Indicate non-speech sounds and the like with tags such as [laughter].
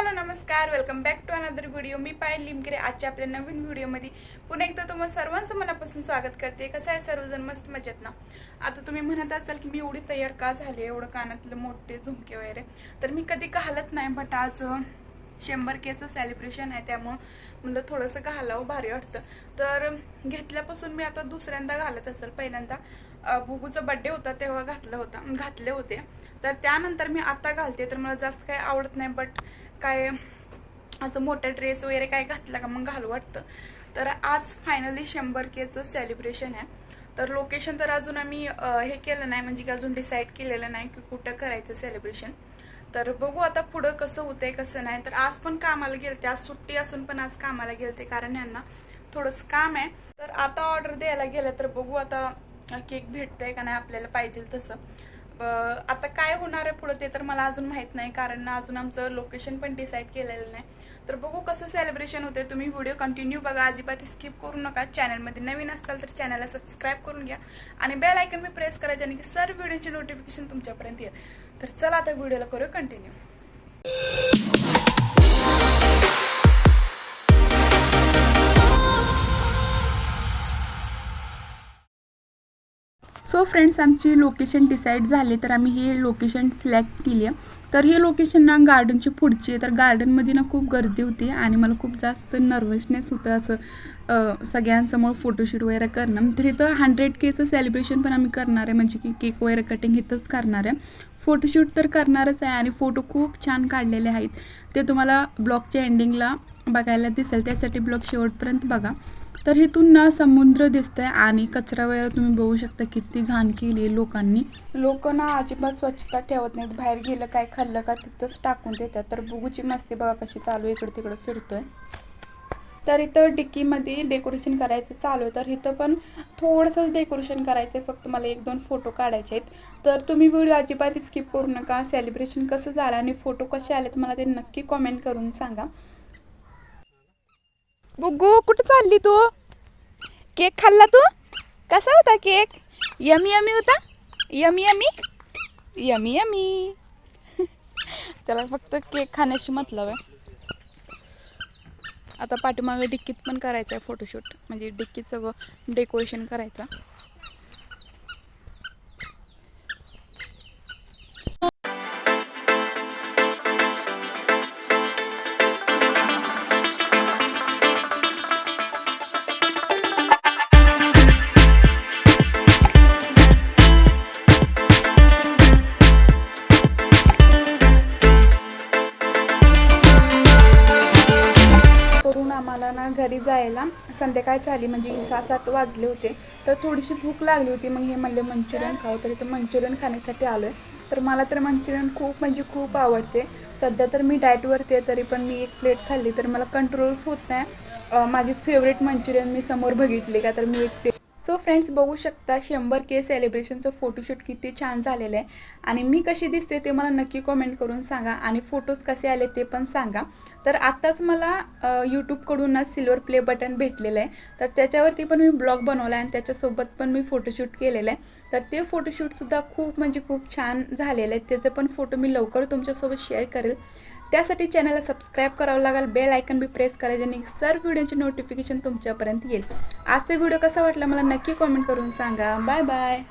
Hello नमस्कार. Welcome back to another video मी पायल लिमकिरे. आजच्या आपल्या नवीन व्हिडिओमध्ये पुन्हा एकदा तुम्हाला सर्वांचं मनापासून स्वागत करते. कसं आहे सर्वजण? मस्त मजेत ना? आता तुम्ही म्हणत असाल की मी एवढी तयार का झाले एवढं कानातलं मोठे झुमके वगैरे. तर मी कधी घालत नाही बट आज शंभर केचं सेलिब्रेशन आहे त्यामुळं म्हणलं थोडंसं घालावं भारी वाटतं. तर घेतल्यापासून मी आता दुसऱ्यांदा घालत असेल पहिल्यांदा. भुगूचा बड्डे होता तेव्हा घातलं होता घातले होते. तर त्यानंतर मी आता घालते तर मला जास्त काही आवडत नाही बट काय असं मोठा ड्रेस वगैरे काय घातला का मग घालू वाटतं. तर आज फायनली शंभर केचं सेलिब्रेशन आहे. तर लोकेशन तर अजून आम्ही हे केलं नाही म्हणजे की अजून डिसाईड केलेलं नाही की कुठं करायचं सेलिब्रेशन तर बघू आता पुढं कसं होतंय कसं नाही. तर आज पण कामाला गेलते आज सुट्टी असून पण आज कामाला गेलते कारण यांना थोडंच काम आहे. तर आता ऑर्डर द्यायला गेलं तर बघू आता केक भेटतंय का नाही आपल्याला पाहिजे तसं. आता काय होणार आहे पुढं ते तर मला अजून माहीत नाही कारण अजून आमचं लोकेशन पण डिसाईड केलेलं नाही. तर बघू कसं सेलिब्रेशन होते तुम्ही व्हिडिओ कंटिन्यू बघा. अजिबात स्किप करू नका. चॅनलमध्ये नवीन असाल तर चॅनलला सबस्क्राईब करून घ्या. आणि बेल आयकन मी प्रेस करा ज्याने की सर्व व्हिडिओची नोटिफिकेशन तुमच्यापर्यंत येईल. तर चला आता व्हिडिओला करू कंटिन्यू सो फ्रेंड्स आमची लोकेशन डिसाईड झाली तर आम्ही हे लोकेशन सिलेक्ट केली आहे. तर हे लोकेशन ना गार्डनची पुढची आहे. तर गार्डनमध्ये ना खूप गर्दी होती आणि मला खूप जास्त नर्वसनेस होतं असं सगळ्यांसमोर फोटोशूट वगैरे करणं. तर इथं हंड्रेड केचं सेलिब्रेशन पण आम्ही करणार आहे. म्हणजे की केक वगैरे कटिंग इथंच करणार आहे. फोटोशूट तर करणारच आहे आणि फोटो खूप छान काढलेले आहेत. ते तुम्हाला ब्लॉगच्या एंडिंगला बघायला दिसेल. त्यासाठी ब्लॉग शेवटपर्यंत बघा. तर इथून ना समुद्र दिसतंय आणि कचरा वगैरे तुम्ही बघू शकता किती घाण केली लोकांनी. लोक ना अजिबात स्वच्छता ठेवत नाहीत. बाहेर गेलं काय खाल्लं का तिथंच टाकून देतात. तर बुगूची मस्ती बघा कशी चालू आहे इकडे तिकडे फिरतोय. तर इथं डिक्कीमध्ये डेकोरेशन करायचं चालू आहे. तर इथं पण थोडंसंच डेकोरेशन करायचं आहे. फक्त मला एक दोन फोटो काढायचे आहेत. तर तुम्ही व्हिडिओ अजिबात स्किप करू नका. सेलिब्रेशन कसं झालं आणि फोटो कसे आलेत मला ते नक्की कॉमेंट करून सांगा. बुग्गू कुठं चालली तू? केक खाल्ला तू? कसा होता केक? यमी यमी होता? Yummy yummy? Yummy yummy. [laughs] त्याला फक्त केक खाण्याशी मतलब आहे आता पाठीमागे डिक्कीत पण करायचं आहे फोटोशूट म्हणजे डिक्कीत सगळं डेकोरेशन करायचं. घरी जायला संध्याकाळ झाली म्हणजे सहा सात वाजले होते तर थोडीशी भूक लागली होती. मग हे म्हणले मंचुरियन खाऊ. तर इथं मंचुरियन खाण्यासाठी आलो आहे तर मला तर मंचुरियन खूप म्हणजे खूप आवडते. सध्या तर मी डाएटवरती आहे तरी पण मी एक प्लेट खाल्ली तर मला कंट्रोल्स होत नाही. माझी फेवरेट मंचुरियन मी समोर बघितली का तर मी एक प्लेट सो फ्रेंड्स बघू शकता शंभर के सेलिब्रेशनचं फोटोशूट किती छान झालेलं आहे. आणि मी कशी दिसते ते मला नक्की कॉमेंट करून सांगा. आणि फोटोज कसे आले ते पण सांगा. तर आत्ताच मला यूट्यूबकडून ना सिल्वर प्ले बटन भेटलेलं आहे. तर त्याच्यावरती पण मी ब्लॉग बनवला आहे आणि त्याच्यासोबत पण मी फोटोशूट केलेलं आहे. तर ते फोटोशूटसुद्धा खूप म्हणजे खूप छान झालेलं आहे. त्याचे पण फोटो मी लवकर तुमच्यासोबत शेअर करेल. त्यासाठी चॅनलला सबस्क्राईब करावं लागेल बेल आयकन बी प्रेस करायचं आणि सर्व व्हिडिओचे नोटिफिकेशन तुमच्यापर्यंत येईल. आजचा व्हिडिओ कसा वाटला मला नक्की कॉमेंट करून सांगा. Bye bye.